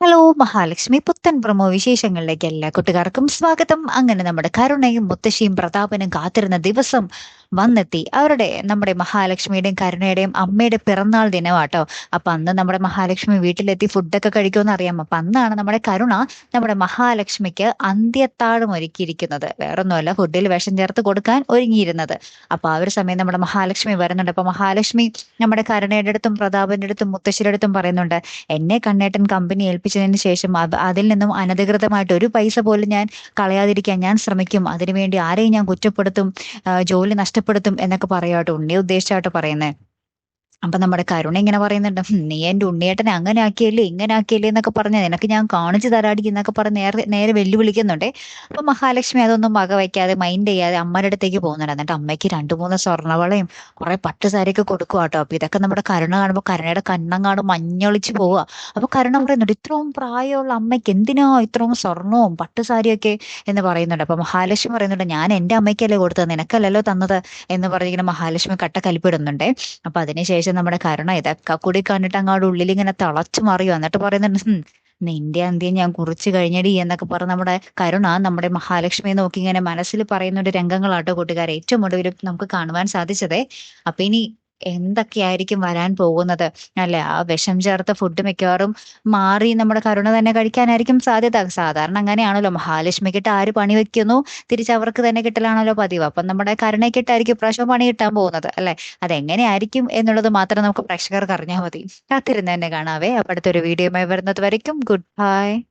Hello Mahalakshmi പുത്തൻ promo വിശേഷങ്ങളിലേക്ക് എല്ലാ കൂട്ടുകാർക്കും സ്വാഗതം. അങ്ങനെ നമ്മുടെ കരുണയും മുത്തശ്ശിയും പ്രതാപനും കാത്തിരുന്ന ദിവസം വന്നെത്തി. അവരുടെ നമ്മുടെ മഹാലക്ഷ്മിയുടെയും കരുണയുടെയും അമ്മയുടെ പിറന്നാൾ ദിനമാട്ടോ. അപ്പൊ അന്ന് നമ്മുടെ മഹാലക്ഷ്മി വീട്ടിലെത്തി ഫുഡൊക്കെ കഴിക്കുമെന്ന് അറിയാം. അപ്പൊ അന്നാണ് നമ്മുടെ കരുണ നമ്മുടെ മഹാലക്ഷ്മിക്ക് അന്ത്യത്താഴം ഒരുക്കിയിരിക്കുന്നത്. വേറൊന്നുമല്ല ഫുഡിൽ വിഷം ചേർത്ത് കൊടുക്കാൻ ഒരുങ്ങിയിരുന്നത്. അപ്പൊ ആ ഒരു സമയം നമ്മുടെ മഹാലക്ഷ്മി വരുന്നുണ്ട്. അപ്പൊ മഹാലക്ഷ്മി നമ്മുടെ കരുണയുടെ അടുത്തും പ്രതാപന്റെ അടുത്തും മുത്തശ്ശിയുടെ അടുത്തും പറയുന്നുണ്ട് എന്നെ കണ്ണേട്ടൻ കമ്പനി ഏൽപ്പിച്ചതിന് ശേഷം അത് അതിൽ നിന്നും അനധികൃതമായിട്ട് ഒരു പൈസ പോലും ഞാൻ കളയാതിരിക്കാൻ ഞാൻ ശ്രമിക്കും. അതിനുവേണ്ടി ആരെയും ഞാൻ കുറ്റപ്പെടുത്തും. ജോലി ജോലി നഷ്ടപ്പെടുത്തും എന്നൊക്കെ പറയാട്ടോ. ഉണ്ണി ഉദ്ദേശിച്ചാട്ടോ പറയുന്നത് അപ്പൊ നമ്മുടെ കരുണ ഇങ്ങനെ പറയുന്നുണ്ട് "ഹും, നീ എന്റെ ഉണ്ണിയേട്ടനെ അങ്ങനെ ആക്കിയല്ലേ ഇങ്ങനെ ആക്കിയല്ലേ എന്നൊക്കെ പറഞ്ഞ് നിനക്ക് ഞാൻ കാണിച്ചു തരാടി എന്നൊക്കെ പറഞ്ഞ് നേരെ നേരെ വെല്ലുവിളിക്കുന്നുണ്ടേ. അപ്പൊ മഹാലക്ഷ്മി അതൊന്നും വക വയ്ക്കാതെ മൈൻഡ് ചെയ്യാതെ അമ്മയുടെ അടുത്തേക്ക് പോകുന്നുണ്ട്. എന്നിട്ട് അമ്മയ്ക്ക് രണ്ടു മൂന്ന് സ്വർണവളയും കുറെ പട്ടുസാരിയൊക്കെ കൊടുക്കുക കേട്ടോ. അപ്പൊ ഇതൊക്കെ നമ്മുടെ കരുണ കാണുമ്പോൾ കരുണയുടെ കണ്ണങ്ങാട് മഞ്ഞളിച്ച് പോവുക അപ്പൊ കരുണ പറയുന്നുണ്ട് ഇത്രയും പ്രായമുള്ള അമ്മയ്ക്ക് എന്തിനാ ഇത്രയും സ്വർണവും പട്ടുസാരിയൊക്കെ എന്ന് പറയുന്നുണ്ട്. അപ്പൊ മഹാലക്ഷ്മി പറയുന്നുണ്ട് ഞാൻ എന്റെ അമ്മയ്ക്കല്ലേ കൊടുത്തത് നിനക്കല്ലല്ലോ തന്നത്? എന്ന് പറഞ്ഞിങ്ങനെ മഹാലക്ഷ്മി കട്ട കലിപ്പിടുന്നുണ്ടേ അപ്പൊ അതിനുശേഷം നമ്മുടെ കരുണ ഇതൊക്കെ കൂടി കണ്ടിട്ട് അങ്ങോട്ട് ഉള്ളിൽ ഇങ്ങനെ തളച്ചു മറിയോ എന്നിട്ട് പറയുന്നുണ്ട് "ഹും, നിന്റെ അന്ത്യം ഞാൻ കുറിച്ച് കഴിഞ്ഞടി എന്നൊക്കെ പറഞ്ഞ് നമ്മുടെ കരുണ നമ്മുടെ മഹാലക്ഷ്മിയെ നോക്കി ഇങ്ങനെ മനസ്സിൽ പറയുന്ന ഒരു രംഗങ്ങളാട്ടോ കൂട്ടുകാരെ. ഏറ്റവും ഒടുവിൽ നമുക്ക് കാണുവാൻ സാധിച്ചതേ അപ്പൊ ഇനി എന്തൊക്കെയായിരിക്കും വരാൻ പോകുന്നത്? അല്ലെ? ആ വിഷം ചേർത്ത ഫുഡ് മിക്കവാറും മാറി നമ്മുടെ കരുണ തന്നെ കഴിക്കാനായിരിക്കും സാധ്യത. സാധാരണ അങ്ങനെയാണല്ലോ. മഹാലക്ഷ്മിക്കിട്ട് ആര് പണി വെക്കുന്നു? തിരിച്ച് അവർക്ക് തന്നെ കിട്ടലാണല്ലോ പതിവ്. അപ്പം നമ്മുടെ കരുണയ്ക്കിട്ടായിരിക്കും ഇപ്രാവശ്യം പണി കിട്ടാൻ പോകുന്നത് അല്ലെ? അതെങ്ങനെയായിരിക്കും എന്നുള്ളത് മാത്രം നമുക്ക് പ്രേക്ഷകർക്ക് അറിഞ്ഞാൽ മതി. കാത്തിരുന്ന് തന്നെ കാണാവേ. അപ്പൊ അടുത്തൊരു വീഡിയോയുമായി വരുന്നത് വരയ്ക്കും. Good bye